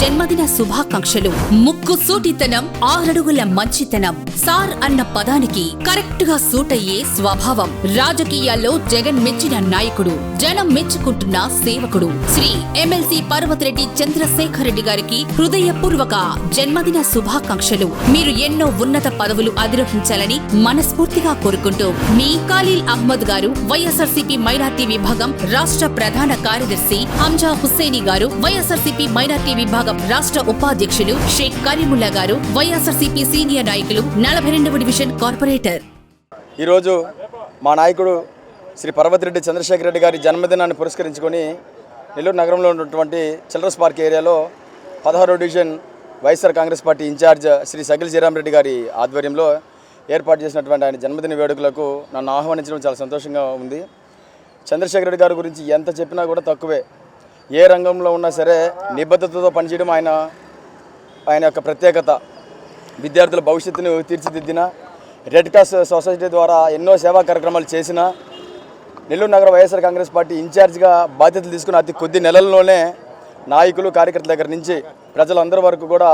జన్మదిన శుభాకాంక్షలు. ముక్కు సూటితనం ఆరడుగుల మంచితనం. సార్ అన్న పదానికి కరెక్ట్గా సూట్ అయ్యే స్వభావం. రాజకీయాల్లో జగన్ మెచ్చిన నాయకుడు జనం మెచ్చుకుంటున్న సేవకుడు. శ్రీ ఎమ్మెల్సీ పర్వతిరెడ్డి చంద్రశేఖర్ రెడ్డి గారికి హృదయపూర్వక జన్మదిన శుభాకాంక్షలు. మీరు ఎన్నో ఉన్నత పదవులు అధిరోహించాలని మనస్ఫూర్తిగా కోరుకుంటూ మీ ఖలీల్ అహ్మద్ గారు వైఎస్ఆర్సీపీ మైనార్టీ విభాగం రాష్ట్ర ప్రధాన కార్యదర్శి హంజా హుస్సేని గారు వైఎస్ఆర్సీపీ మైనార్టీ విభాగం రాష్ట్ర ఉపాధ్యక్షులు షేక్ కరీముల్లా గారు వైఎస్ఆర్సీపీ సీనియర్ నాయకులు నలభై రెండవ డివిజన్ కార్పొరేటర్. ఈరోజు మా నాయకుడు శ్రీ పర్వతిరెడ్డి చంద్రశేఖర్ రెడ్డి గారి జన్మదినాన్ని పురస్కరించుకొని నెల్లూరు నగరంలో ఉన్నటువంటి చిల్డ్రన్స్ పార్క్ ఏరియాలో పదహారో division YSR Congress party incharge Shri Sagil Sriram Reddy గారి ఆధ్వర్యంలో ఏర్పాటు చేసినటువంటి ఆయన జన్మదిన వేడుకలకు నన్ను ఆహ్వానించడం చాలా సంతోషంగా ఉంది. చంద్రశేఖర్ రెడ్డి గారి గురించి ఎంత చెప్పినా కూడా తక్కువే. ఏ రంగంలో ఉన్నా సరే నిబద్ధతతో పనిచేయడం ఆయన ఆయన యొక్క ప్రత్యేకత. విద్యార్థుల భవిష్యత్తును తీర్చిదిద్దిన రెడ్ క్రాస్ సొసైటీ ద్వారా ఎన్నో సేవా కార్యక్రమాలు చేసిన నెల్లూరు నగర వైఎస్ఆర్ కాంగ్రెస్ పార్టీ ఇన్ఛార్జ్గా బాధ్యతలు తీసుకున్న అతి కొద్ది నెలల్లోనే నాయకులు కార్యకర్తల దగ్గర నుంచి ప్రజలందరి వరకు కూడా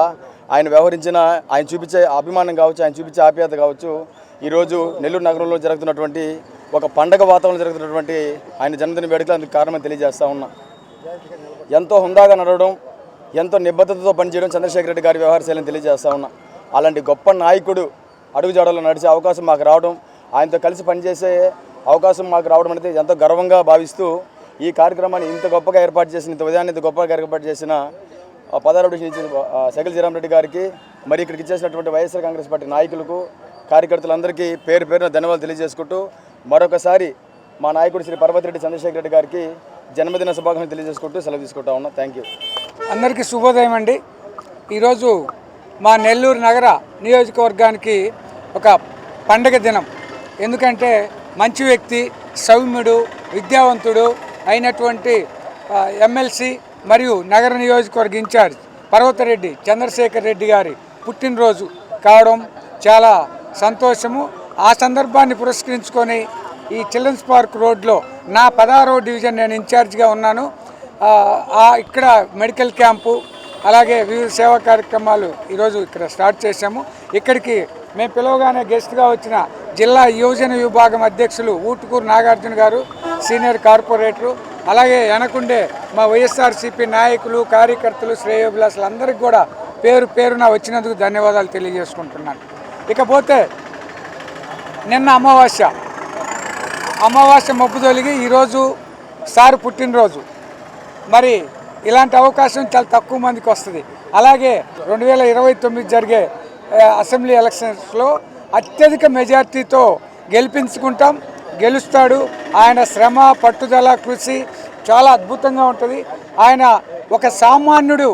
ఆయన వ్యవహరించిన ఆయన చూపించే అభిమానం కావచ్చు ఆయన చూపించే ఆప్యాయత కావచ్చు ఈరోజు నెల్లూరు నగరంలో జరుగుతున్నటువంటి ఒక పండగ వాతావరణం జరుగుతున్నటువంటి ఆయన జన్మదిన వేడుకలు అందుకు కారణం తెలియజేస్తా ఉన్నా. ఎంతో హుందాగా నడవడం ఎంతో నిబద్ధతతో పనిచేయడం చంద్రశేఖర రెడ్డి గారి వ్యవహార శైలిని తెలియజేస్తా ఉన్నా. అలాంటి గొప్ప నాయకుడు అడుగుజాడలో నడిచే అవకాశం మాకు రావడం ఆయనతో కలిసి పనిచేసే అవకాశం మాకు రావడం అనేది ఎంతో గర్వంగా భావిస్తూ ఈ కార్యక్రమాన్ని ఇంత గొప్పగా ఏర్పాటు చేసిన ఇంత ఉదయాన్ని ఇంత గొప్పగా ఏర్పాటు చేసిన పదారుడు పదహారు డివిజన్ ఇచ్చిన జీరామరెడ్డి గారికి మరి ఇక్కడికి ఇచ్చేసినటువంటి వైఎస్ఆర్ కాంగ్రెస్ పార్టీ నాయకులకు కార్యకర్తలందరికీ పేరు పేరున ధన్యవాదాలు తెలియజేసుకుంటూ మరొకసారి మా నాయకుడు శ్రీ పర్వతిరెడ్డి చంద్రశేఖర్ రెడ్డి గారికి జన్మదిన శుభాకాంక్షలు తెలియజేసుకుంటూ సెలవు తీసుకుంటా ఉన్నా. థ్యాంక్ యూ అందరికీ శుభోదయం అండి. ఈరోజు మా నెల్లూరు నగర నియోజకవర్గానికి ఒక పండగ దినం. ఎందుకంటే మంచి వ్యక్తి సౌమ్యుడు విద్యావంతుడు అయినటువంటి ఎమ్మెల్సీ మరియు నగర నియోజకవర్గ ఇన్ఛార్జ్ పర్వతరెడ్డి చంద్రశేఖర్ రెడ్డి గారి పుట్టినరోజు కావడం చాలా సంతోషము. ఆ సందర్భాన్ని పురస్కరించుకొని ఈ చిల్డ్రన్స్ పార్క్ రోడ్లో నా పదహారో డివిజన్ నేను ఇన్ఛార్జ్గా ఉన్నాను. ఇక్కడ మెడికల్ క్యాంపు అలాగే వివిధ సేవా కార్యక్రమాలు ఈరోజు ఇక్కడ స్టార్ట్ చేశాము. ఇక్కడికి మేము పిలవగానే గెస్ట్గా వచ్చిన జిల్లా యువజన విభాగం అధ్యక్షులు ఊటుకూరు నాగార్జున గారు సీనియర్ కార్పొరేటరు అలాగే వెనకుండే మా వైఎస్ఆర్సీపీ నాయకులు కార్యకర్తలు శ్రేయోభిలాసులు అందరికీ కూడా పేరు పేరున వచ్చినందుకు ధన్యవాదాలు తెలియజేసుకుంటున్నాను. ఇకపోతే నిన్న అమావాస్య అమావాస్య మబ్బు తొలిగి ఈరోజు సారు పుట్టినరోజు. మరి ఇలాంటి అవకాశం చాలా తక్కువ మందికి వస్తుంది. అలాగే రెండు వేల ఇరవై తొమ్మిది జరిగే అసెంబ్లీ ఎలక్షన్స్లో అత్యధిక మెజార్టీతో గెలిపించుకుంటాం గెలుస్తాడు. ఆయన శ్రమ పట్టుదల కృషి చాలా అద్భుతంగా ఉంటుంది. ఆయన ఒక సామాన్యుడు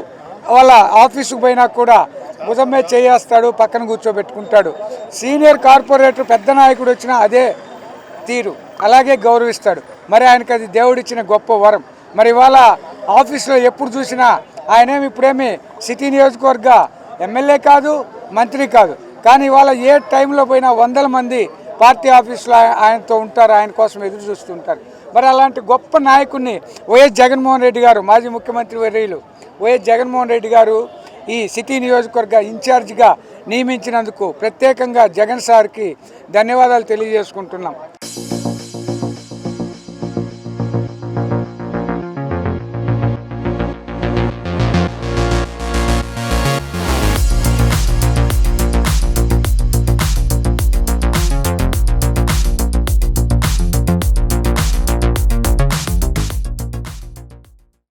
వాళ్ళ ఆఫీసుకు పోయినా కూడా భుజమే చేయేస్తాడు పక్కన కూర్చోబెట్టుకుంటాడు. సీనియర్ కార్పొరేటర్ పెద్ద నాయకుడు వచ్చినా అదే తీరు. అలాగే గౌరవిస్తాడు. మరి ఆయనకి అది దేవుడిచ్చిన గొప్ప వరం. మరి ఇవాళ ఆఫీస్లో ఎప్పుడు చూసినా ఆయనేమి ఇప్పుడేమి సిటీ నియోజకవర్గ ఎమ్మెల్యే కాదు మంత్రి కాదు. కానీ ఇవాళ ఏ టైంలో పోయినా వందల మంది పార్టీ ఆఫీసులో ఆయనతో ఉంటారు ఆయన కోసం ఎదురు చూస్తుంటారు మరి అలాంటి గొప్ప నాయకుడిని వైఎస్ జగన్మోహన్ రెడ్డి గారు మాజీ ముఖ్యమంత్రి వర్యులు వైఎస్ జగన్మోహన్ రెడ్డి గారు ఈ సిటీ నియోజకవర్గ ఇన్ఛార్జిగా నియమించినందుకు ప్రత్యేకంగా జగన్ సార్కి ధన్యవాదాలు తెలియజేసుకుంటున్నాం.